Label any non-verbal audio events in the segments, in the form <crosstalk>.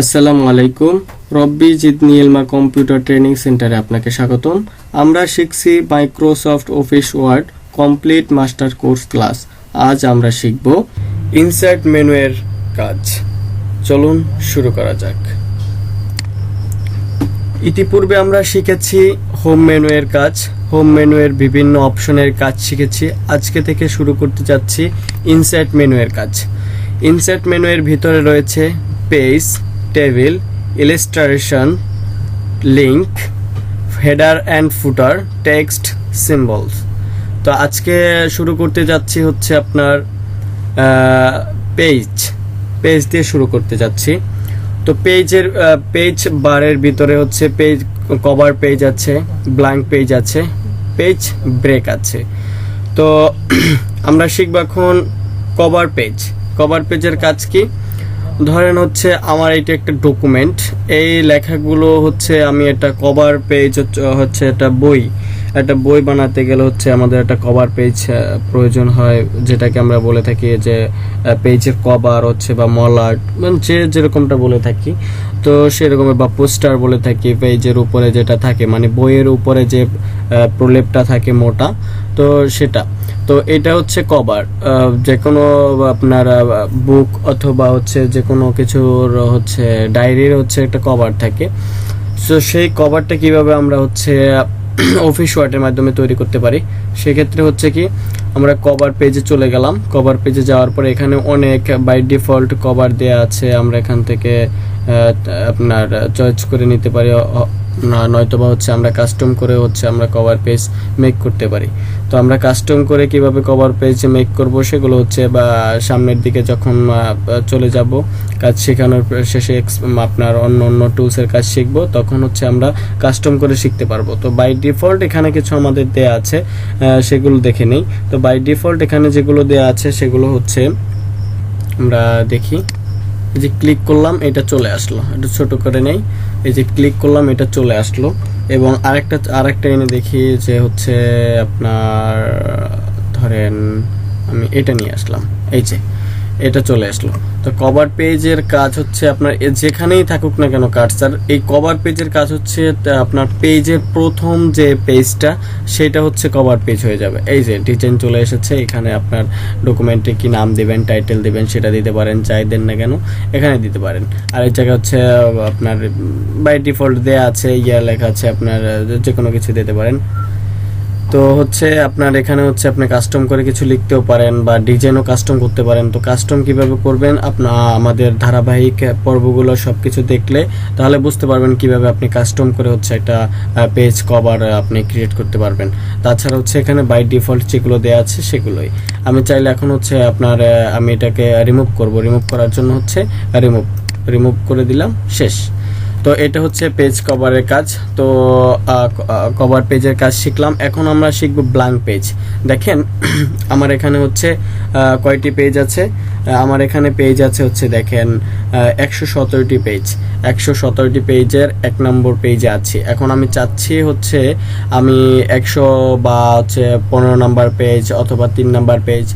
আসসালামু আলাইকুম। রব্বি জিদনি ইলমা কম্পিউটার ট্রেনিং সেন্টারে আপনাকে স্বাগতম। আমরা শিখছি Microsoft Office Word complete master course class. আজ আমরা শিখব ইনসার্ট মেনুয়ের কাজ। চলুন শুরু করা যাক। ইতিপূর্বে আমরা শিখেছি হোম মেনুয়ের কাজ। হোম মেনুয়ের বিভিন্ন অপশনের কাজ শিখেছি। আজকে থেকে শুরু করতে যাচ্ছি ইনসার্ট মেনুয়ের কাজ। ইনসার্ট মেনুয়ের ভিতরে রয়েছে page table illustration link header and footer text symbols তো আজকে শুরু করতে যাচ্ছি হচ্ছে আপনার পেজ পেজ দিয়ে শুরু করতে যাচ্ছি। তো পেজের পেজ বারের ভিতরে হচ্ছে পেজ কভার পেজ আছে ব্ল্যাঙ্ক পেজ আছে পেজ ব্রেক আছে। তো <clears throat> আমরা শিখব এখন কভার পেজ কভার পেজের কাজ কি? ধরেন হচ্ছে আমার এটা একটা ডকুমেন্ট এই লেখাগুলো হচ্ছে আমি এটা কভার পেজ হচ্ছে এটা বই। একটা বই বানাতে গেলে হচ্ছে আমাদের একটা কভার পেজ প্রয়োজন হয়, যেটাকে আমরা বলে থাকি যে পেজের কভার হচ্ছে বা মলাট মানে যে যেরকমটা বলে থাকি। তো সেরকম বা পোস্টার বলে থাকি পেজের উপরে যেটা থাকে মানে বইয়ের উপরে যে প্রলেপটা থাকে মোটা, তো সেটা। তো এটা হচ্ছে কভার যে কোনো আপনার বুক অথবা হচ্ছে যে কোনো কিছুর হচ্ছে ডায়েরির হচ্ছে একটা কভার থাকে। সো সেই কভারটা কীভাবে আমরা হচ্ছে <clears throat> অফিস ওয়ার্ডের মাধ্যমে তৈরি করতে পারি। সেক্ষেত্রে হচ্ছে কি, আমরা কভার পেজে চলে গেলাম। কভার পেজে যাওয়ার পরে এখানে অনেক বাই ডিফল্ট কভার দেওয়া আছে। আমরা এখান থেকে আপনার চয়েস করে নিতে পারি। নয়তো বা হচ্ছে আমরা কাস্টম করে হচ্ছে আমরা কভার পেজ মেক করতে পারি। তো আমরা কাস্টম করে কীভাবে কভার পেজ মেক করব সেগুলো হচ্ছে বা সামনের দিকে যখন চলে যাব, কাজ শেখানোর শেষে আপনার অন্য অন্য টুলসের কাজ শিখব, তখন হচ্ছে আমরা কাস্টম করে শিখতে পারব। তো বাই ডিফল্ট এখানে কিছু আমাদের দেয়া আছে সেগুলো দেখে নেই। তো বাই ডিফল্ট এখানে যেগুলো দেয়া আছে সেগুলো হচ্ছে আমরা দেখি। এই যে ক্লিক করলাম, এটা চলে আসলো। এটা ছোট করে নেই। এই যে ক্লিক করলাম, এটা চলে আসলো। এবং আরেকটা আরেকটা এনে দেখি যে হচ্ছে আপনার, ধরেন, আমি এটা নিয়ে আসলাম। এই যে এটা চলে আসলো। তো কভার পেজের কাজ হচ্ছে আপনার যেখানেই থাকুক না কেন কার্সার এই কভার পেজের কাজ হচ্ছে আপনার পেজের প্রথম যে পেজটা সেটা হচ্ছে কভার পেজ হয়ে যাবে। এই যে ডিজাইন চলে এসেছে, এখানে আপনার ডকুমেন্টে কি নাম দিবেন টাইটেল দিবেন, সেটা দিতে পারেন, যাই দেন না কেন, এখানে দিতে পারেন। আর এই জায়গায় হচ্ছে, আপনার বাই ডিফল্ট দেয়া আছে, ইয়া লেখা আছে, আপনার, যে কোনো কিছু দিতে পারেন। তো হচ্ছে আপনার এখানে হচ্ছে আপনি কাস্টম করে কিছু লিখতেও পারেন বা ডিজাইনও কাস্টম করতে পারেন। তো কাস্টম কীভাবে করবেন? আপনার আমাদের ধারাবাহিক পর্বগুলো সব কিছু দেখলে তাহলে বুঝতে পারবেন কীভাবে আপনি কাস্টম করে হচ্ছে একটা পেজ কভার আপনি ক্রিয়েট করতে পারবেন। তাছাড়া হচ্ছে এখানে বাই ডিফল্ট যেগুলো দেওয়া আছে সেগুলোই। আমি চাইলে এখন হচ্ছে আপনার আমি এটাকে রিমুভ করব। রিমুভ করার জন্য হচ্ছে রিমুভ রিমুভ করে দিলাম, শেষ। তো এটা হচ্ছে পেজ কভারের কাজ। তো কভার পেজের কাজ শিখলাম। এখন আমরা শিখব ব্ল্যাঙ্ক পেজ দেখেন, <clears throat> আমার এখানে হচ্ছে কয়টি পেজ আছে? আমার এখানে পেজ আছে হচ্ছে, দেখেন একশো সতেরোটি পেজ একশো সতেরোটি পেজের এক নম্বর পেজে আছি। এখন আমি চাচ্ছি হচ্ছে, আমি একশো বা হচ্ছে পনেরো নাম্বার পেজ অথবা তিন নম্বর পেজ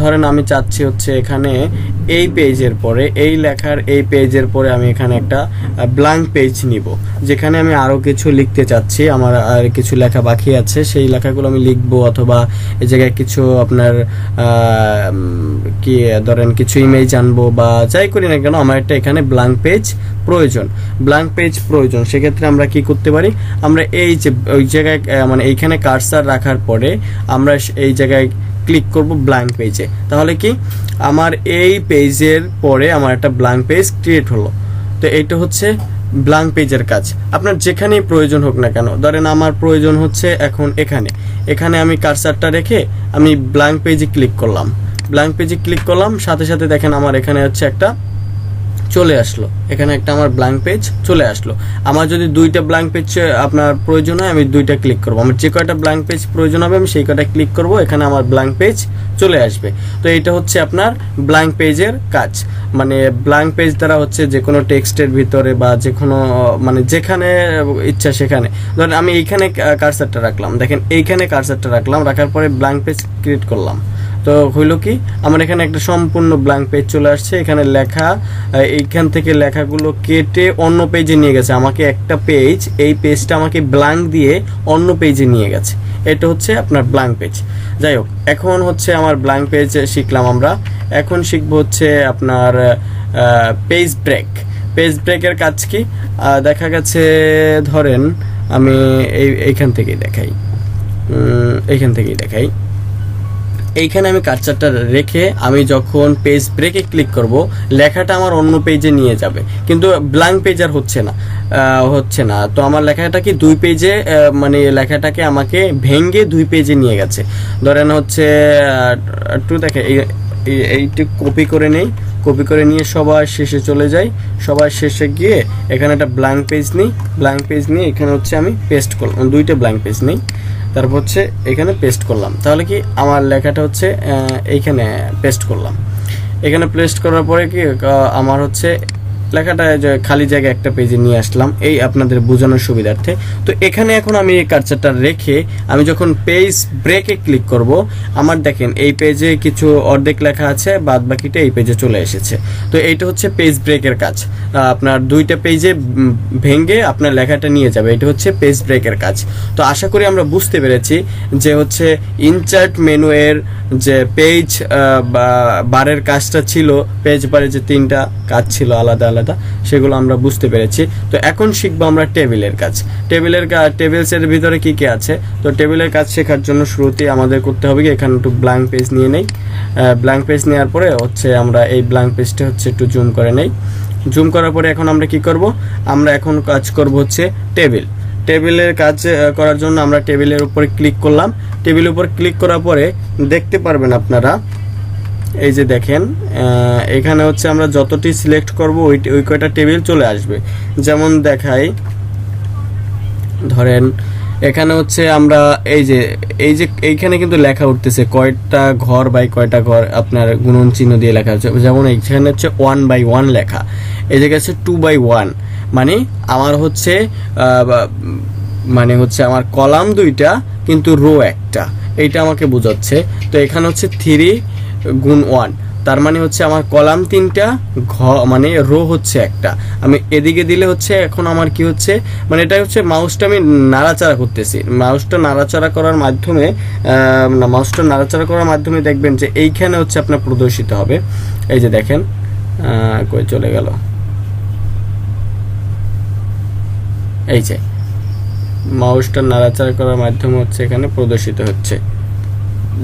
ধরেন আমি চাচ্ছি হচ্ছে এখানে এই পেজের পরে, এই লেখার এই পেজের পরে আমি এখানে একটা ব্ল্যাঙ্ক পেজ নিব, যেখানে আমি আরও কিছু লিখতে চাচ্ছি। আমার আর কিছু লেখা বাকি আছে। সেই লেখাগুলো আমি লিখব অথবা এই জায়গায় কিছু আপনার কি, ধরেন কিছু ইমেজ আনব বা যাই করি না কেন, আমার একটা এখানে ব্ল্যাঙ্ক পেজ প্রয়োজন। ব্ল্যাঙ্ক পেজ প্রয়োজন। সেক্ষেত্রে আমরা কি করতে পারি? আমরা এই যে, ওই জায়গায় মানে এইখানে কার্সার রাখার পরে আমরা এই জায়গায় ক্লিক করব ব্ল্যাঙ্ক পেজে তাহলে কি? আমার এই পেজের পরে আমার একটা ব্ল্যাঙ্ক পেজ ক্রিয়েট হলো। তো এইটা হচ্ছে ব্ল্যাঙ্ক পেজের কাজ। আপনার যেখানেই প্রয়োজন হোক না কেন, ধরেন আমার প্রয়োজন হচ্ছে এখন এখানে। এখানে আমি কার্সারটা রেখে আমি ব্লাঙ্ক পেজে ক্লিক করলাম। ব্লাঙ্ক পেজে ক্লিক করলাম, সাথে সাথে দেখেন আমার এখানে হচ্ছে একটা চলে আসলো। এখানে একটা আমার ব্ল্যাঙ্ক পেজ চলে আসলো। আমার যদি দুইটা ব্ল্যাঙ্ক পেজ আপনার প্রয়োজন হয়, আমি দুইটা ক্লিক করব। আমার যে কয়টা ব্ল্যাঙ্ক পেজ প্রয়োজন হবে, আমি সেই কয়টা ক্লিক করব, এখানে আমার ব্ল্যাঙ্ক পেজ চলে আসবে। তো এটা হচ্ছে আপনার ব্ল্যাঙ্ক পেজের কাজ। মানে ব্ল্যাঙ্ক পেজ দ্বারা হচ্ছে যে কোনো টেক্সটের ভিতরে বা যে কোনো মানে যেখানে ইচ্ছা সেখানে। ধরেন আমি এইখানে কারসারটা রাখলাম। দেখেন, এইখানে কারসারটা রাখলাম, রাখার পরে ব্ল্যাঙ্ক পেজ ক্রিয়েট করলাম। তো হইল কি, আমার এখানে একটা সম্পূর্ণ ব্ল্যাঙ্ক পেজ চলে আসছে। এখানে লেখা এইখান থেকে লেখাগুলো কেটে অন্য পেজে নিয়ে গেছে। আমাকে একটা পেজ এই পেজটা আমাকে ব্ল্যাঙ্ক দিয়ে অন্য পেজে নিয়ে গেছে। এটা হচ্ছে আপনার ব্ল্যাঙ্ক পেজ যাই হোক, এখন হচ্ছে আমার ব্ল্যাঙ্ক পেজ শিখলাম আমরা। এখন শিখব হচ্ছে আপনার পেজ ব্রেক পেজ ব্রেকের কাজ কি? দেখা গেছে, ধরেন আমি এই, এইখান থেকেই দেখাই। এইখান থেকেই দেখাই। এইখানে আমি কার্সারটা রেখে আমি যখন পেজ ব্রেকে ক্লিক করব, লেখাটা আমার অন্য পেজে নিয়ে যাবে। কিন্তু ব্ল্যাঙ্ক পেজ আর হচ্ছে না। হচ্ছে না। তো আমার লেখাটা কি দুই পেজে মানে লেখাটাকে আমাকে ভেঙ্গে দুই পেজে নিয়ে গেছে। ধরেন হচ্ছে একটু দেখে, এই- এই- কপি করে নেই। কপি করে নিয়ে সবার শেষে চলে যাই। সবার শেষে গিয়ে এখানে একটা ব্ল্যাঙ্ক পেজ নিই। ব্ল্যাঙ্ক পেজ নিয়ে এখানে হচ্ছে আমি পেস্ট করলাম। দুইটা ব্ল্যাঙ্ক পেজ নিই। তারপর হচ্ছে এখানে পেস্ট করলাম। তাহলে কি আমার লেখাটা হচ্ছে এইখানে পেস্ট করলাম। এখানে পেস্ট করার পরে কি আমার হচ্ছে লেখাটা যে খালি জায়গায় একটা পেজে নিয়ে আসলাম, এই আপনাদের বোঝানোর সুবিধার্থে। তো এখানে এখন আমি এই কার্সারটা রেখে আমি যখন পেজ ব্রেকে ক্লিক করব, আমার দেখেন এই পেজে কিছু অর্ধেক লেখা আছে বাদ বাকিটা এই পেজে চলে এসেছে। তো এইটা হচ্ছে পেজ ব্রেকের কাজ। আপনার দুইটা পেজে ভেঙ্গে আপনার লেখাটা নিয়ে যাবে, এটা হচ্ছে পেজ ব্রেকের কাজ। তো আশা করি আমরা বুঝতে পেরেছি যে হচ্ছে ইনচার্ট মেনু এর যে পেজ বারের কাজটা ছিল পেজ বারে যে তিনটা কাজ ছিল আলাদা আলাদা, সেগুলো আমরা বুঝতে পেরেছি। তো এখন শিখব আমরা টেবিলের কাজ। টেবিলের টেবিলসের ভিতরে কি কি আছে? তো টেবিলের কাজ শেখার জন্য শুরুতে আমাদের করতে হবে কি, এখানে একটু ব্ল্যাঙ্ক পেজ নিয়ে নেই। ব্ল্যাঙ্ক পেজ নেওয়ার পরে হচ্ছে আমরা এই ব্ল্যাঙ্ক পেজটা হচ্ছে একটু জুম করে নেই। জুম করার পরে এখন আমরা কি করব? আমরা এখন কাজ করব হচ্ছে টেবিল টেবিলের কাজ করার জন্য আমরা টেবিলের উপরে ক্লিক করলাম। টেবিলের উপর ক্লিক করার পরে দেখতে পারবেন আপনারা এই যে দেখেন এখানে হচ্ছে আমরা যতটি সিলেক্ট করব, ওই ওই কয়টা টেবিল চলে আসবে। যেমন দেখাই, ধরেন, এখানে হচ্ছে আমরা এই যে এই যে, এইখানে কিন্তু লেখা উঠতেছে কয়টা ঘর বাই কয়টা ঘর আপনার গুণন চিহ্ন দিয়ে লেখা হচ্ছে যেমন এইখানে হচ্ছে ওয়ান বাই ওয়ান লেখা। এই জায়গায় হচ্ছে টু বাই ওয়ান মানে আমার হচ্ছে মানে হচ্ছে আমার কলাম দুইটা, কিন্তু রো একটা। এইটা আমাকে বোঝাচ্ছে। তো এখানে হচ্ছে থ্রি গুণ ওয়ান। তার মানে হচ্ছে আমার কলাম তিনটা, ঘ মানে রো হচ্ছে একটা। আমি এদিকে দিলে হচ্ছে এখন আমার কি হচ্ছে মানে এটা হচ্ছে মাউসটা আমি নাড়াচাড়া করতেছি। মাউসটা নাড়াচাড়া করার মাধ্যমে মাউসটা নাড়াচাড়া করার মাধ্যমে দেখবেন যে এইখানে হচ্ছে আপনার প্রদর্শিত হবে। এই যে দেখেন কই চলে গেল? এই যে মাউসটা নাড়াচাড়া করার মাধ্যমে হচ্ছে এখানে প্রদর্শিত হচ্ছে।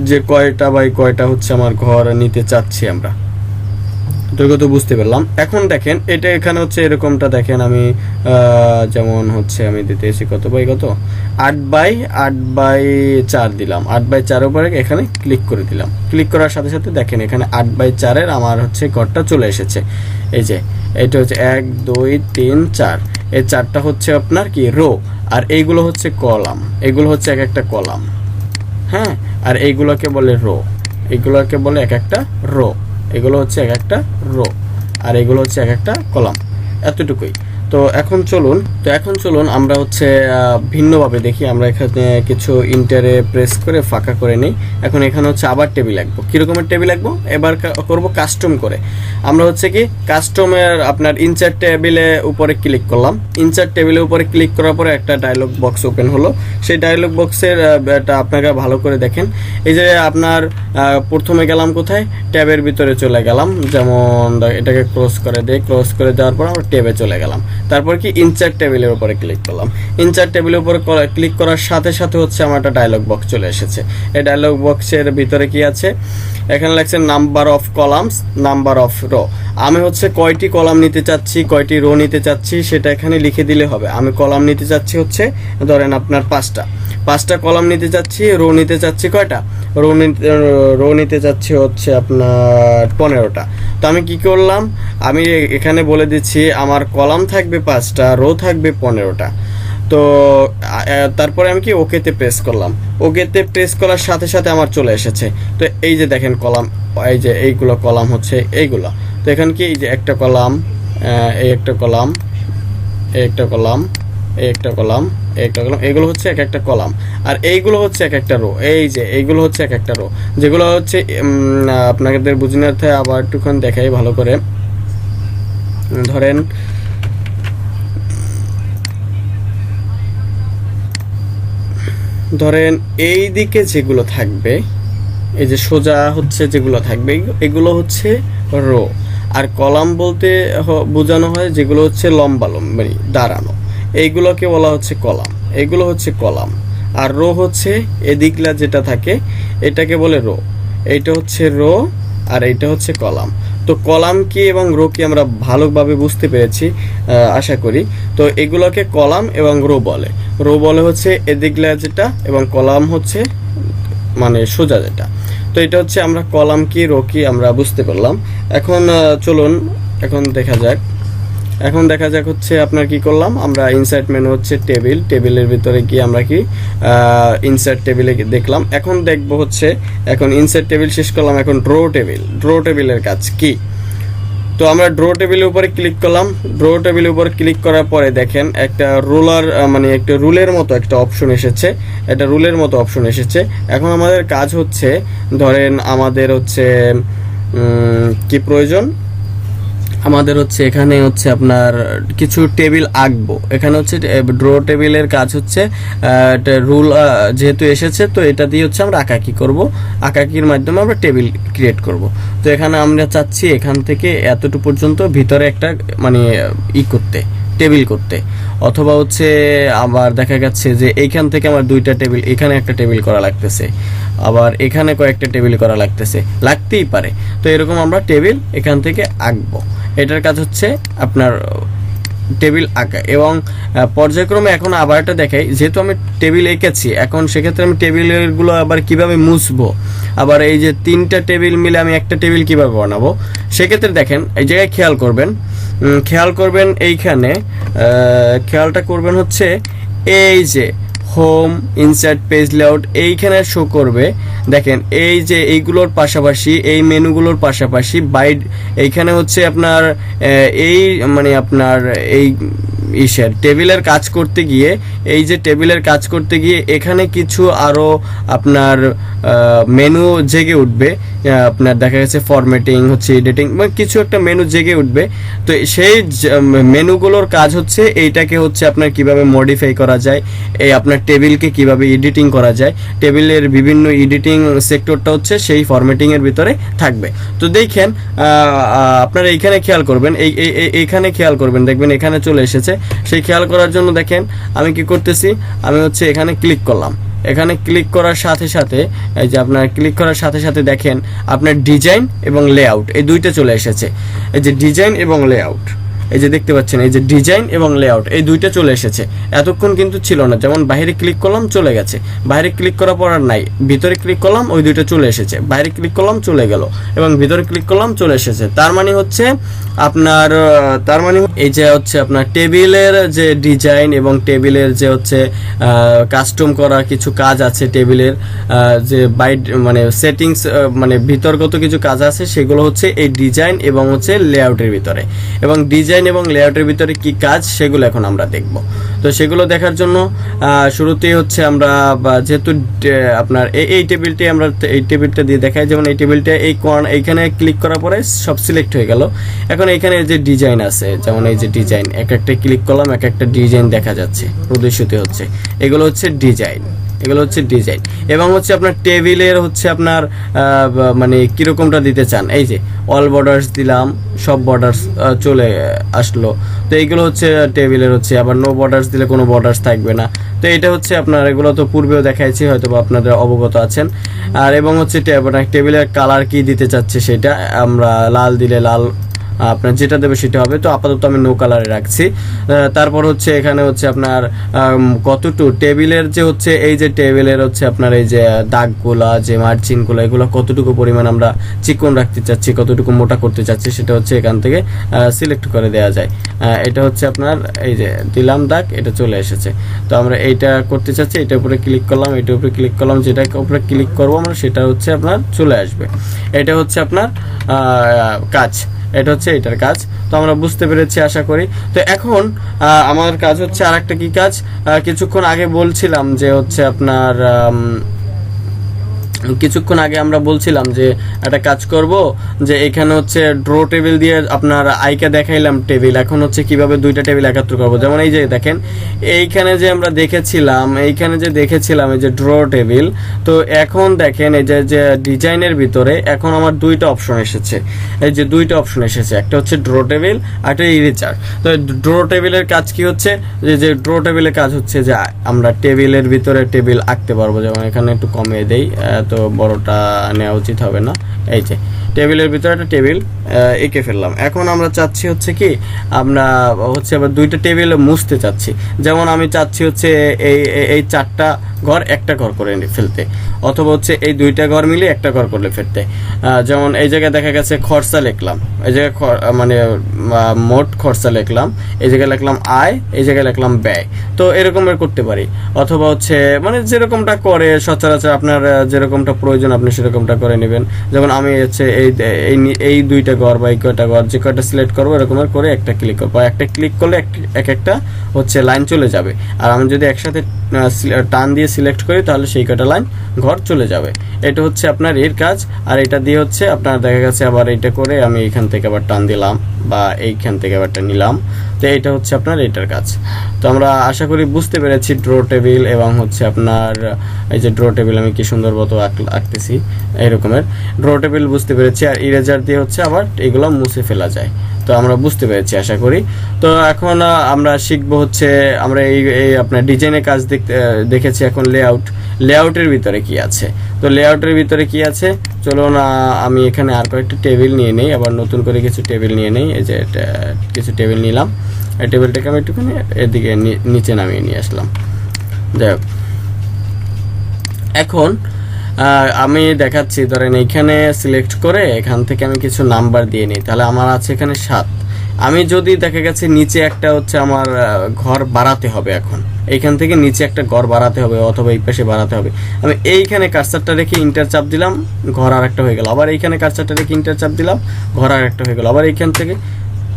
যে কয়টা বাই কয়টা হচ্ছে আমার ঘর নিতে চাচ্ছি আমরা। এগুলো তো বুঝতে পারলাম। এখন দেখেন, এটা এখানে হচ্ছে এরকমটা দেখেন আমি যেমন হচ্ছে আমি দিতে এসেছি কত বাই কত? আট বাই আট বাই চার দিলাম। আট বাই চার উপরে এখানে ক্লিক করে দিলাম। ক্লিক করার সাথে সাথে দেখেন এখানে আট বাই চারের আমার হচ্ছে ঘরটা চলে এসেছে। এই যে, এটা হচ্ছে এক, দুই, তিন, চার। এই চারটা হচ্ছে আপনার কি? রো আর এইগুলো হচ্ছে কলাম। এগুলো হচ্ছে এক একটা কলাম। হ্যাঁ? আর এইগুলোকে বলে রো। এগুলোকে বলে এক একটা রো। এগুলো হচ্ছে এক একটা রো। আর এগুলো হচ্ছে এক একটা কলাম। এতটুকুই। তো এখন চলুন, তো এখন চলুন আমরা হচ্ছে ভিন্নভাবে দেখি। আমরা এখানে কিছু ইন্টারে প্রেস করে, ফাঁকা করে নিই। এখন এখানে হচ্ছে আবার টেবিল আঁকবো। কীরকমের টেবিল আঁকবো? এবার করব কাস্টম করে। আমরা হচ্ছে কি কাস্টমের আপনার ইনচার টেবিলে উপরে ক্লিক করলাম। ইনচার টেবিলের উপরে ক্লিক করার পরে একটা ডায়লগ বক্স ওপেন হলো। সেই ডায়লগ বক্সের এটা আপনারা ভালো করে দেখেন। এই যে আপনার প্রথমে গেলাম কোথায়? ট্যাবের ভিতরে চলে গেলাম। যেমন এটাকে ক্লোজ করে দিয়ে ক্লোজ করে দেওয়ার পর আমরা ট্যাবে চলে গেলাম। তারপর কি ইনচার্ট টেবিলের উপরে ক্লিক করলাম। ইনচার্ট টেবিলের উপরে ক্লিক করার সাথে সাথে হচ্ছে আমার একটা ডায়লগ বক্স চলে এসেছে। এই ডায়লগ বক্সের ভিতরে কি আছে? এখানে লাগছে number of columns number of row আমি হচ্ছে কয়টি কলাম নিতে চাচ্ছি, কয়টি রো নিতে চাচ্ছি, সেটা এখানে লিখে দিলে হবে। আমি কলাম নিতে চাচ্ছি হচ্ছে, ধরেন আপনার পাঁচটা। পাঁচটা কলাম নিতে চাচ্ছি রো নিতে চাচ্ছি কয়টা? রো নিতে রো নিতে চাচ্ছি হচ্ছে আপনার পনেরোটা। তো আমি কি করলাম? আমি এখানে বলে দিচ্ছি, আমার কলাম থাকবে পাঁচটা রো থাকবে পনেরোটা। তো তারপরে আমি কি ওকেতে প্রেস করলাম। ওকেতে প্রেস করার সাথে সাথে আমার চলে এসেছে। তো এই যে দেখেন কলাম, এই যে এইগুলো কলাম হচ্ছে এইগুলো। তো এখানে কি এই যে একটা কলাম এই একটা কলাম, এই একটা কলাম এই একটা কলাম, এই একটা কলাম, এগুলো হচ্ছে এক একটা কলাম। আর এইগুলো হচ্ছে এক একটা রো। এই যে, এইগুলো হচ্ছে এক একটা রো। যেগুলো হচ্ছে আপনাদের বুঝিনার্থে আবার একটুখানি দেখাই ভালো করে। ধরেন ধরেন এই দিকে যেগুলো থাকবে, এই যে সোজা হচ্ছে যেগুলো থাকবে এগুলো হচ্ছে রো। আর কলাম বলতে বোঝানো হয় যেগুলো হচ্ছে লম্বা লম্বা দাঁড়ানো। এইগুলোকে বলা হচ্ছে কলাম। এগুলো হচ্ছে কলাম। আর রো হচ্ছে এদিকলা যেটা থাকে, এটাকে বলে রো। এইটা হচ্ছে রো আর এইটা হচ্ছে কলাম। তো কলাম কি এবং রো কি আমরা ভালোভাবে বুঝতে পেরেছি আশা করি। তো এগুলোকে কলাম এবং রো বলে। রো বলে হচ্ছে এদিকলা যেটা এবং কলাম হচ্ছে মানে সোজা যেটা। তো এটা হচ্ছে আমরা কলাম কি, রো কি আমরা বুঝতে পারলাম। এখন চলুন, এখন দেখা যাক। এখন দেখা যাক হচ্ছে আপনার কি করলাম, আমরা ইনসার্ট মেনু হচ্ছে টেবিল টেবিলের ভিতরে গিয়ে আমরা কি ইনসার্ট টেবিলে দেখলাম। এখন দেখব হচ্ছে, এখন ইনসার্ট টেবিল শেষ করলাম, এখন ড্র টেবিল ড্র টেবিলের কাজ কি? তো আমরা ড্র টেবিলের উপরে ক্লিক করলাম ড্র টেবিলের উপর ক্লিক করার পরে দেখেন একটা রুলার মানে একটা রুলের মতো একটা অপশন এসেছে, একটা রুলের মতো অপশন এসেছে। এখন আমাদের কাজ হচ্ছে, ধরেন আমাদের হচ্ছে কি প্রয়োজন? আমাদের হচ্ছে এখানে হচ্ছে আপনার কিছু টেবিল আঁকবো। এখানে হচ্ছে ড্র টেবিলের কাজ হচ্ছে রুল যেহেতু এসেছে, তো এটা দিয়ে হচ্ছে আমরা আঁকাকি করব। আঁকাকির মাধ্যমে আমরা টেবিল ক্রিয়েট করব। তো এখানে আমরা চাচ্ছি এখান থেকে এতটুকু পর্যন্ত ভিতরে একটা মানে ই করতে, টেবিল করতে। অথবা হচ্ছে আবার দেখা যাচ্ছে যে এইখান থেকে আমার দুইটা টেবিল, এখানে একটা টেবিল করা লাগতেছে। আবার এখানে কয়েকটা টেবিল করা লাগতেছে। লাগতেই পারে। তো এরকম আমরা টেবিল এখান থেকে আঁকবো। এটার কাজ হচ্ছে আপনার টেবিল আঁকা এবং পর্যায়ক্রমে এখন আবার একটা দেখাই। যেহেতু আমি টেবিল এঁকেছি, এখন সেক্ষেত্রে আমি টেবিলগুলো আবার কীভাবে মুছবো? আবার এই যে তিনটা টেবিল মিলে আমি একটা টেবিল কীভাবে বানাবো? সেক্ষেত্রে দেখেন, এই জায়গায় খেয়াল করবেন। খেয়াল করবেন এইখানে খেয়ালটা করবেন হচ্ছে এই যে হোম ইনসার্ট পেজ লেআউট এইখানে শো করবে। দেখেন, এই যে এইগুলোর পাশাপাশি, এই মেনুগুলোর পাশাপাশি বাইড এইখানে হচ্ছে আপনার এই মানে আপনার, এই ইসের টেবিলের কাজ করতে গিয়ে, এই যে টেবিলের কাজ করতে গিয়ে এখানে কিছু আরও আপনার মেনু জেগে উঠবে। আপনার দেখা গেছে ফরম্যাটিং হচ্ছে এডিটিং বা কিছু একটা মেনু জেগে উঠবে। তো সেই মেনুগুলোর কাজ হচ্ছে এইটাকে হচ্ছে আপনার কীভাবে মডিফাই করা যায়, এই আপনার টেবিলকে কীভাবে এডিটিং করা যায়। টেবিলের বিভিন্ন এডিটিং সেক্টরটা হচ্ছে সেই ফরম্যাটিং এর ভিতরে থাকবে। তো দেখেন আপনারা এইখানে খেয়াল করবেন, এই- এইখানে খেয়াল করবেন, দেখবেন এখানে চলে এসেছে। সেই খেয়াল করার জন্য দেখেন আমি কি করতেছি? আমি হচ্ছে এখানে ক্লিক করলাম। এখানে ক্লিক করার সাথে সাথে, এই যে আপনার ক্লিক করার সাথে সাথে দেখেন আপনার ডিজাইন এবং লেআউট এই দুইটা চলে এসেছে। এই যে ডিজাইন এবং লেআউট এই যে দেখতে পাচ্ছেন, এই যে ডিজাইন এবং লেআউট এই দুইটা চলে এসেছে। এতক্ষণ কিন্তু ছিল না, যেমন বাইরে ক্লিক করলাম, চলে গেছে। বাইরে ক্লিক করার পর আর নাই, ভিতরে ক্লিক করলাম, ওই দুইটা চলে এসেছে। বাইরে ক্লিক করলাম, চলে গেল, এবং ভিতরে ক্লিক করলাম, চলে এসেছে। তার মানে হচ্ছে আপনার তার মানে এই যে হচ্ছে আপনার টেবিলের যে ডিজাইন এবং টেবিলের যে হচ্ছে কাস্টম করা কিছু কাজ আছে টেবিলের যে বাই মানে সেটিংস মানে ভিতরগত কিছু কাজ আছে, সেগুলো হচ্ছে এই ডিজাইন এবং হচ্ছে লেআউটের ভিতরে। এবং ডিজাইন এবং লেআউটের ভিতরে কি কাজ, সেগুলো এখন আমরা দেখব। তো সেগুলো দেখার জন্য শুরুতেই হচ্ছে আমরা যেহেতু আপনার এই এই টেবিলটি আমরা এই টেবিলটা দিয়ে দেখাই। যেমন এই টেবিলটা এই কোয়ান এইখানে ক্লিক করার পরে সব সিলেক্ট হয়ে গেল। এখন এখানে যে ডিজাইন আছে, যেমন এই যে ডিজাইন এক একটা ক্লিক করলাম, এক একটা ডিজাইন দেখা যাচ্ছে, প্রদর্শিত হচ্ছে। এগুলো হচ্ছে ডিজাইন এগুলো হচ্ছে ডিজাইন এবং হচ্ছে আপনার টেবিলের হচ্ছে আপনার মানে কীরকমটা দিতে চান? এই যে অল বর্ডার্স দিলাম, সব বর্ডার্স চলে আসলো। তো এইগুলো হচ্ছে টেবিলের হচ্ছে, আবার নো বর্ডার্স দিলে কোনো বর্ডার্স থাকবে না। তো এটা হচ্ছে আপনার, এগুলো তো পূর্বেও দেখাইছি হয়তো আপনাদের অবগত আছেন। আর এবং হচ্ছে টেবিলের কালার কি দিতে চাচ্ছে সেটা, আমরা লাল দিলে লাল আপনার যেটা দেবে সেটা হবে। তো আপাতত আমি নো কালারে রাখছি। তারপর হচ্ছে এখানে হচ্ছে আপনার আম, কতটুকু? টেবিলের যে হচ্ছে এই যে টেবিলের হচ্ছে আপনার এই যে দাগগুলা যে মার্জিনগুলো এগুলো কতটুকু পরিমাণ আমরা চিকন রাখতে চাচ্ছি কতটুকু মোটা করতে চাচ্ছি সেটা হচ্ছে এখান থেকে সিলেক্ট করে দেওয়া যায়। এটা হচ্ছে আপনার এই যে দিলাম দাগ এটা চলে এসেছে। তো আমরা এইটা করতে চাচ্ছি এটার উপরে ক্লিক করলাম এটার উপরে ক্লিক করলাম যেটা উপরে ক্লিক করব আমরা সেটা হচ্ছে আপনার চলে আসবে। এটা হচ্ছে আপনার কাজ। এটা হচ্ছে এটার কাজ। তো আমরা বুঝতে পেরেছি, আশা করি। তো এখন আমার কাজ হচ্ছে আর একটা কী কাজ? কিছুক্ষণ আগে বলছিলাম যে হচ্ছে আপনার কিছুক্ষণ আগে আমরা বলছিলাম যে, একটা কাজ করব, যে এখানে হচ্ছে ড্র টেবিল দিয়ে আপনার আইকে দেখাইলাম টেবিল এখন হচ্ছে কীভাবে দুইটা টেবিল একাত্র করব। যেমন এই যে দেখেন, এইখানে যে আমরা দেখেছিলাম, এইখানে যে দেখেছিলাম এই যে ড্র টেবিল তো এখন দেখেন এই যে যে ডিজাইনের ভিতরে এখন আমার দুইটা অপশন এসেছে। এই যে দুইটা অপশন এসেছে, একটা হচ্ছে ড্র টেবিল আর একটা ইরেচার তো ড্র টেবিলের কাজ কি হচ্ছে? যে যে ড্র টেবিলের কাজ হচ্ছে যে, আমরা টেবিলের ভিতরে টেবিল আঁকতে পারব। যেমন এখানে একটু কমিয়ে দেই আহ, তো বড়টা নেওয়া উচিত হবে না। এই যে, টেবিলের ভিতরে একটা টেবিল এঁকে ফেললাম। এখন আমরা চাচ্ছি হচ্ছে কি, আমরা হচ্ছে আবার দুইটা টেবিল মুছতে চাচ্ছি। যেমন আমি চাচ্ছি হচ্ছে এই, এই- চারটা ঘর একটা ঘর করে ফেলতে। অথবা হচ্ছে এই দুইটা ঘর মিলে একটা ঘর করলে ফেলতে যেমন এই জায়গায় দেখা গেছে খরচা লিখলাম। এই জায়গায় মানে মোট খরচা লিখলাম। এই জায়গায় লিখলাম আয়, এই জায়গায় লিখলাম ব্যয়। তো এরকমের করতে পারি। অথবা হচ্ছে মানে যেরকমটা করে, সচরাচর আপনার যেরকমটা প্রয়োজন আপনি সেরকমটা করে নেবেন। যেমন আমি হচ্ছে এই এই দুইটা ঘর বা এই কয়টা ঘর, যে কয়টা সিলেক্ট করব, এরকম করে একটা ক্লিক করব। একটা ক্লিক করলে এক একটা হচ্ছে লাইন চলে যাবে। আর আমি যদি একসাথে টান দিয়ে সিলেক্ট করি, তাহলে সেই কয়টা লাইন ঘর চলে যাবে। এটা হচ্ছে আপনার এর কাজ। আর এটা দিয়ে হচ্ছে আপনার দেখা গেছে আবার এটা করে আমি এখান থেকে আবার টান দিলাম। বা এইখান থেকে একটা নিলাম। তো এটা হচ্ছে আপনার এটার কাজ। তো আমরা আশা করি বুঝতে পেরেছি ড্র টেবিল এবং হচ্ছে আপনার, এই যে ড্র টেবিল আমি কি সুন্দর মতো আঁকতেছি এরকমের ড্র টেবিল বুঝতে পেরেছি আর ইরেজার দিয়ে হচ্ছে আবার এগুলো মুছে ফেলা যায়। তো আমরা বুঝতে পেরেছি আশা করি। তো এখন আমরা শিখব হচ্ছে, আমরা এই এই আপনার ডিজাইনের কাজ দেখতে দেখেছি এখন লেআউট লেআউটের ভিতরে কি আছে? তো লেআউটের ভিতরে কি আছে? চলুন আমি এখানে আর কয়েকটা টেবিল নিয়ে নেই, আবার নতুন করে কিছু টেবিল নিয়ে নেই। যে কিছু টেবিল নিলাম। এই টেবিলটাকে আমি একটুখানি এদিকে নিচে নামিয়ে নিয়ে আসলাম। যাই এখন আমি দেখাচ্ছি, ধরেন এইখানে সিলেক্ট করে এখান থেকে আমি কিছু নাম্বার দিয়ে নিই। তাহলে আমার আছে এখানে সাত। আমি যদি দেখা গেছে নিচে একটা হচ্ছে আমার ঘর বাড়াতে হবে এখন। এইখান থেকে নিচে একটা ঘর বাড়াতে হবে অথবা এই পাশে বাড়াতে হবে। আমি এইখানে কার্সারটা রেখে ইন্টার চাপ দিলাম, ঘর আর একটা হয়ে গেল। আবার এইখানে কার্সারটা রেখে ইন্টার চাপ দিলাম, ঘর আর একটা হয়ে গেল। আবার এইখান থেকে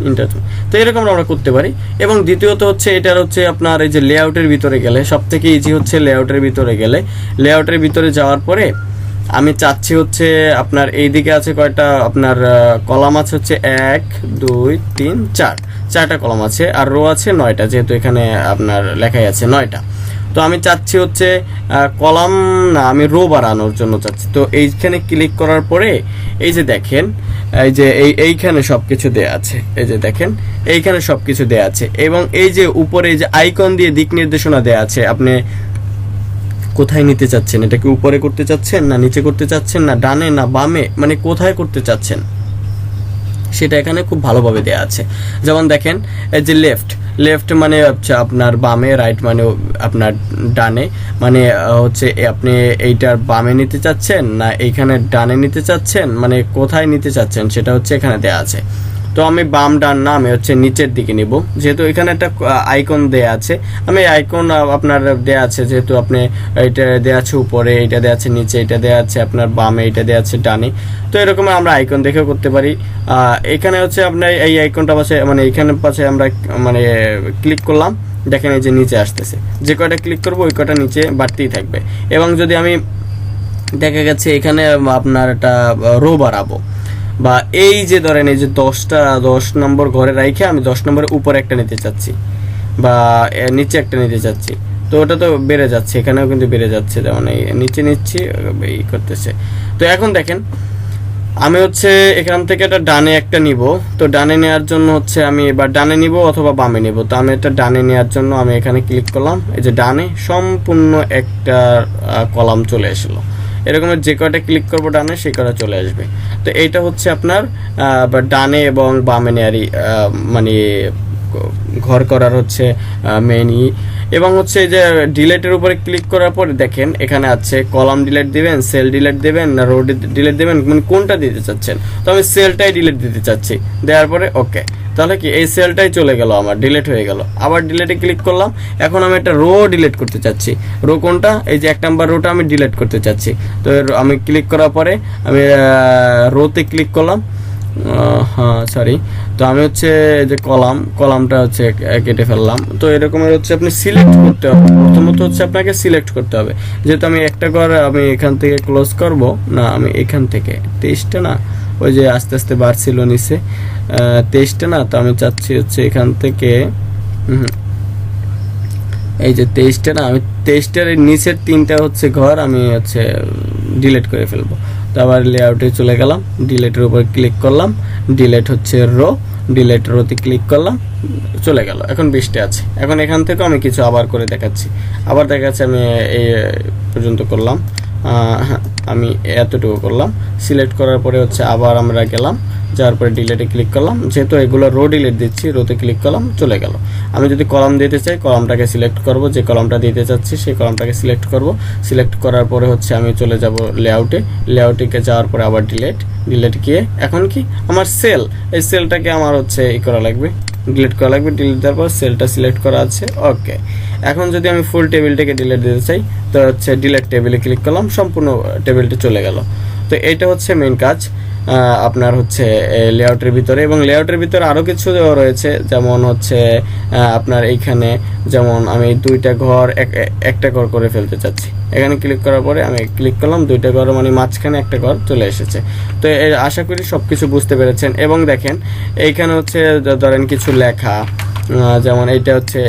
ইন্টার তো এরকম আমরা করতে পারি। এবং দ্বিতীয়ত হচ্ছে এটার হচ্ছে আপনার এই যে লেআউটের ভিতরে গেলে সব থেকে ইজি হচ্ছে লেআউটের ভিতরে গেলে। লেআউটের ভিতরে যাওয়ার পরে আমি চাচ্ছি হচ্ছে আপনার এই দিকে আছে কয়টা? আপনার কলাম আছে হচ্ছে এক, দুই, তিন, চার। চারটা কলম আছে আর রো আছে নয়টা, যেহেতু এখানে আপনার লেখাই আছে নয়টা। তো আমি চাচ্ছি হচ্ছে কলাম, না, আমি রো বাড়ানোর জন্য চাচ্ছি। তো এইখানে ক্লিক করার পরে, এই যে দেখেন, এই যে এই, এইখানে সব কিছু দেয়া আছে। এই যে দেখেন, এইখানে সব কিছু দেয়া আছে। এবং এই যে উপরে এই যে আইকন দিয়ে দিক নির্দেশনা দেয়া আছে, আপনি কোথায় নিতে চাচ্ছেন? এটা কি উপরে করতে চাচ্ছেন, না নিচে করতে চাচ্ছেন, না ডানে, না বামে? মানে কোথায় করতে চাচ্ছেন? সেটা এখানে খুব ভালোভাবে দেওয়া আছে। যেমন দেখেন, এই যে লেফট লেফট মানে হচ্ছে আপনার বামে রাইট মানে আপনার ডানে। মানে হচ্ছে আপনি এইটার বামে নিতে চাচ্ছেন না এইখানে ডানে নিতে চাচ্ছেন? মানে কোথায় নিতে চাচ্ছেন? সেটা হচ্ছে এখানে দেওয়া আছে। তো আমি বাম ডান না, আমি হচ্ছে নিচের দিকে নিব। যেহেতু এখানে একটা আইকন দেয়া আছে। আমি আইকন আপনার দেয়া আছে, যেহেতু আপনি এটা দেয়া আছে উপরে এটা দেয়া আছে নিচে এটা দেয়া আছে আপনার বামে এটা দেয়া আছে ডানে। তো এরকম আমরা আইকন দেখেও করতে পারি। এখানে হচ্ছে আপনার এই আইকনটা পাশে মানে এইখানে পাশে আমরা মানে ক্লিক করলাম। দেখেন এই যে নিচে আসতেছে। যে কয়টা ক্লিক করব, ওই কয়টা নিচে বাড়তেই থাকবে। এবং যদি আমি দেখা গেছে এখানে আপনার একটা রো বাড়াবো। বা এই যে ধরেন এই যে দশটা, দশ নম্বর ঘরে রাইখে আমি দশ নম্বরের উপরে একটা নিতে চাচ্ছি বা নিচে একটা নিতে চাচ্ছি। তো ওটা তো বেড়ে যাচ্ছে, এখানেও কিন্তু বেড়ে যাচ্ছে যেমন এই নিচে নিচ্ছি, এই করতেছে। তো এখন দেখেন, আমি হচ্ছে এখান থেকে একটা ডানে একটা নিব। তো ডানে নেওয়ার জন্য হচ্ছে আমি এবার ডানে নিব অথবা বামে নিব। তো আমি একটা ডানে নেওয়ার জন্য আমি এখানে ক্লিক করলাম। এই যে ডানে সম্পূর্ণ একটা কলাম চলে আসলো এরকমের যে কয়টা ক্লিক করব ডানে সেই কটা চলে আসবে। তো এইটা হচ্ছে আপনার ডানে এবং বামে নেয়ারই আহ, মানে ঘর করার হচ্ছে মেনি এবং হচ্ছে এই যে ডিলেটের উপরে ক্লিক করার পরে দেখেন এখানে আছে কলাম ডিলেট দিবেন সেল ডিলেট দেবেন না রো ডিলেট দেবেন মানে কোনটা দিতে চাচ্ছেন? তো আমি সেলটাই ডিলেট দিতে চাচ্ছি। দেওয়ার পরে ওকে তাহলে কি এই সেলটাই চলে গেল আমার ডিলেট হয়ে গেল। আবার ডিলেটে ক্লিক করলাম, এখন আমি একটা রো ডিলেট করতে চাচ্ছি। রো কোনটা? এই যে এক নাম্বার রোটা আমি ডিলেট করতে চাচ্ছি। তো আমি ক্লিক করার পরে আমি রোতে ক্লিক করলাম। হ্যাঁ সরি তো আমি হচ্ছে যে কলাম, কলামটা হচ্ছে কেটে ফেললাম। তো এরকমের হচ্ছে আপনি সিলেক্ট করতে হবে। প্রথমত হচ্ছে আপনাকে সিলেক্ট করতে হবে। যেহেতু আমি একটা ঘর আমি এখান থেকে ক্লোজ করব, না, আমি এখান থেকে, তেইশটা না? ওই যে আস্তে আস্তে বাড়ছিল নিচে। তেইশটা না তো আমি চাচ্ছি হচ্ছে এখান থেকে এই যে তেইশটা না আমি তেইশটার নিচের তিনটা হচ্ছে ঘর আমি হচ্ছে ডিলেট করে ফেলব। তো আবার লেআউটে চলে গেলাম ডিলেটের উপর ক্লিক করলাম ডিলেট হচ্ছে রো ডিলেট রোতে ক্লিক করলাম চলে গেল এখন বৃষ্টি আছে। এখন এখান থেকে আমি কিছু আবার করে দেখাচ্ছি। আবার দেখাচ্ছি আমি এই পর্যন্ত করলাম। হ্যাঁ, আমি এতটুকু করলাম। সিলেক্ট করার পরে হচ্ছে আবার আমরা গেলাম। যাওয়ার পরে ডিলেটে ক্লিক করলাম। যেহেতু এগুলো রো ডিলেট দিচ্ছি রোতে ক্লিক করলাম, চলে গেল। আমি যদি কলাম দিতে চাই কলামটাকে সিলেক্ট করব। যে কলামটা দিতে চাচ্ছি, সেই কলামটাকে সিলেক্ট করব। সিলেক্ট করার পরে হচ্ছে আমি চলে যাব লেআউটে লেআউটে যাওয়ার পরে আবার ডিলেট ডিলেট গিয়ে এখন কি? আমার সেল এই সেলটাকে আমার হচ্ছে ই করা লাগবে। ডিলিট করা লাগবে। ডিলিট দেওয়ার পর সেলটা সিলেক্ট করা আছে। ওকে এখন যদি আমি ফুল টেবিলটাকে ডিলিট দিতে চাই, তো হচ্ছে ডিলেট টেবিলে ক্লিক করলাম। সম্পূর্ণ টেবিলটা চলে গেল। তো এটা হচ্ছে মেইন কাজ। আপনার হচ্ছে লেআউটের ভিতরে এবং লেআউটের ভিতরে আরও কিছু রয়েছে। যেমন হচ্ছে আপনার এইখানে যেমন আমি দুইটা ঘর, এক- একটা ঘর করে ফেলতে চাচ্ছি। এখানে ক্লিক করার পরে আমি ক্লিক করলাম, দুইটা ঘর মানে মাঝখানে একটা ঘর চলে এসেছে। তো আশা করি সব কিছু বুঝতে পেরেছেন। এবং দেখেন, এইখানে হচ্ছে ধরেন কিছু লেখা যেমন এইটা হচ্ছে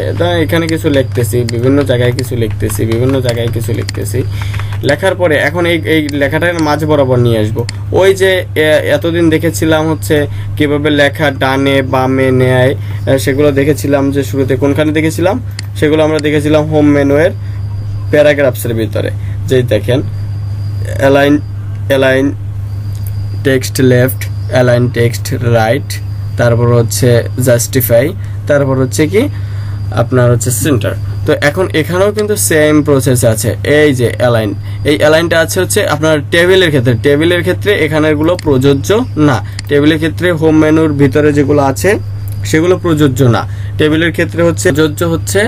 এখানে কিছু লিখতেছি, বিভিন্ন জায়গায় কিছু লিখতেছি, বিভিন্ন জায়গায় কিছু লিখতেছি। লেখার পরে এখন এই এই লেখাটার মাঝ বরাবর নিয়ে আসব। ওই যে এতদিন দেখেছিলাম হচ্ছে কীভাবে লেখা ডানে, বামে নেয় সেগুলো দেখেছিলাম যে শুরুতে কোনখানে দেখেছিলাম? সেগুলো আমরা দেখেছিলাম হোম মেনুয়ের প্যারাগ্রাফসের ভিতরে। যেই দেখেন, align align, text left, align, text right তারপর হচ্ছে জাস্টিফাই তারপর হচ্ছে কি, আপনার হচ্ছে সেন্টার তো এখন এখানেও কিন্তু সেম প্রসেস আছে। এই যে অ্যালাইন এই অ্যালাইনটা আছে হচ্ছে আপনার টেবিলের ক্ষেত্রে। টেবিলের ক্ষেত্রে এখানেরগুলো প্রযোজ্য না। টেবিলের ক্ষেত্রে হোম মেনুর ভিতরে যেগুলো আছে, সেগুলো প্রযোজ্য না। টেবিলের ক্ষেত্রে হচ্ছে প্রযোজ্য হচ্ছে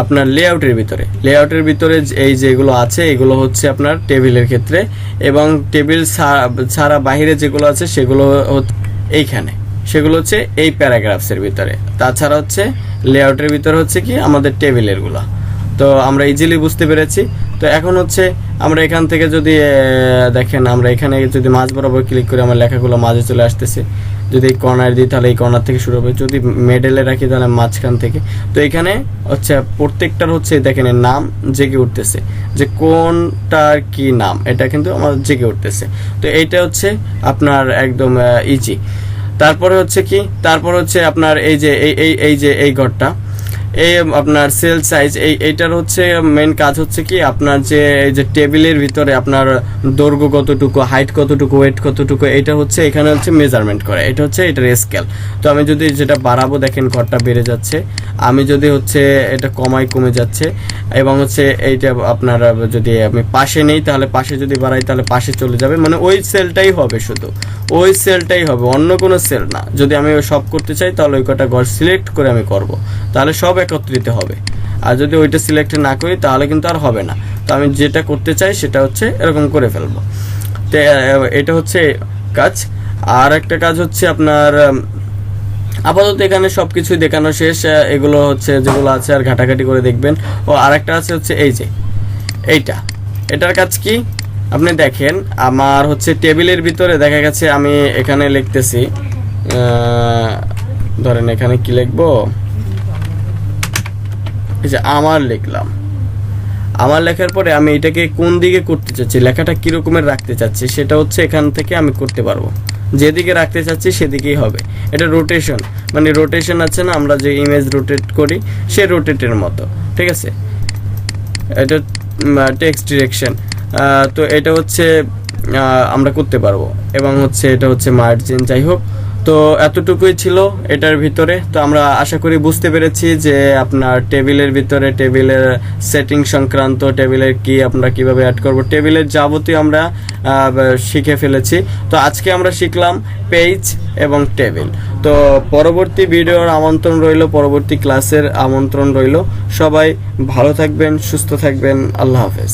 আপনার লেআউটের ভিতরে। লেআউটের ভিতরে এই যেগুলো আছে, এগুলো হচ্ছে আপনার টেবিলের ক্ষেত্রে। এবং টেবিল ছাড়া বাইরে যেগুলো আছে, সেগুলো এইখানে। সেগুলো হচ্ছে এই প্যারাগ্রাফসের ভিতরে। তাছাড়া হচ্ছে লেআউটের ভিতরে হচ্ছে কি আমাদের টেবিলেরগুলা তো আমরা ইজিলি বুঝতে পেরেছি। তো এখন হচ্ছে আমরা এখান থেকে যদি দেখেন আমরা এখানে যদি মাঝ বরাবর ক্লিক করে আমার লেখাগুলো মাঝে চলে আসতেছে। যদি কর্নার দিই তাহলে এই কর্নার থেকে শুরু হবে। যদি মেডেলে রাখি তাহলে মাঝখান থেকে। তো এখানে হচ্ছে প্রত্যেকটার হচ্ছে দেখেন নাম জেগে উঠতেছে। যে কোনটার কি নাম, এটা কিন্তু আমার জেগে উঠতেছে। তো এইটা হচ্ছে আপনার একদম ইজি তারপরে হচ্ছে কি? তারপর হচ্ছে আপনার এই যে এই এই এই যে এই ঘরটা। এই আপনার সেল সাইজ এই, এইটার হচ্ছে মেন কাজ হচ্ছে কি, আপনার যে, এই যে টেবিলের ভিতরে আপনার দৈর্ঘ্য কতটুকু হাইট কতটুকু ওয়েট কতটুকু এটা হচ্ছে, এখানে হচ্ছে মেজারমেন্ট করে। এটা হচ্ছে এটার স্কেল তো আমি যদি যেটা বাড়াবো, দেখেন ঘরটা বেড়ে যাচ্ছে। আমি যদি হচ্ছে এটা কমাই, কমে যাচ্ছে। এবং হচ্ছে এইটা আপনার যদি আমি পাশে নেই, তাহলে পাশে যদি বাড়াই, তাহলে পাশে চলে যাবে। মানে ওই সেলটাই হবে শুধু। ওই সেলটাই হবে, অন্য কোনো সেল না। যদি আমি সব করতে চাই, তাহলে ওই কটা ঘর সিলেক্ট করে আমি করব। তাহলে সব একত্রিত হবে। আর যদি ওইটা সিলেক্ট না করি, তাহলে কিন্তু আর হবে না। তো আমি যেটা করতে চাই, সেটা হচ্ছে এরকম করে ফেলব। তো এটা হচ্ছে কাজ। আর একটা কাজ হচ্ছে আপনার আপাতত এখানে সব কিছুই দেখানো শেষ। এগুলো হচ্ছে যেগুলো আছে আর ঘাটাঘাটি করে দেখবেন। ও, আরেকটা আছে হচ্ছে এই যে, এইটা। এটার কাজ কি? আপনি দেখেন, আমার হচ্ছে টেবিলের ভিতরে দেখা গেছে আমি এখানে লিখতেছি ধরেন এখানে কি লিখব? এই যে আমার লিখলাম। আমার লেখার পরে আমি এটাকে কোন দিকে করতে চাচ্ছি, লেখাটা কি রকমের রাখতে চাচ্ছি, সেটা হচ্ছে এখান থেকে আমি করতে পারব। যেদিকে রাখতে চাচ্ছি সেদিকেই হবে। এটা রোটেশন মানে রোটেশন আছে না, আমরা যে ইমেজ রোটেট করি, সে রোটেটের মতো, ঠিক আছে? এটা টেক্সট ডিরেকশন তো এটা হচ্ছে আমরা করতে পারব। এবং হচ্ছে এটা হচ্ছে মার্জিন যাই হোক তো এতটুকুই ছিল এটার ভিতরে। তো আমরা আশা করি বুঝতে পেরেছি যে আপনার টেবিলের ভিতরে, টেবিলের সেটিং সংক্রান্ত, টেবিলের কি আমরা কীভাবে অ্যাড করব, টেবিলের যাবতীয় আমরা শিখে ফেলেছি। তো আজকে আমরা শিখলাম পেজ এবং টেবিল তো পরবর্তী ভিডিওর আমন্ত্রণ রইল, পরবর্তী ক্লাসের আমন্ত্রণ রইল। সবাই ভালো থাকবেন, সুস্থ থাকবেন, আল্লাহ হাফেজ।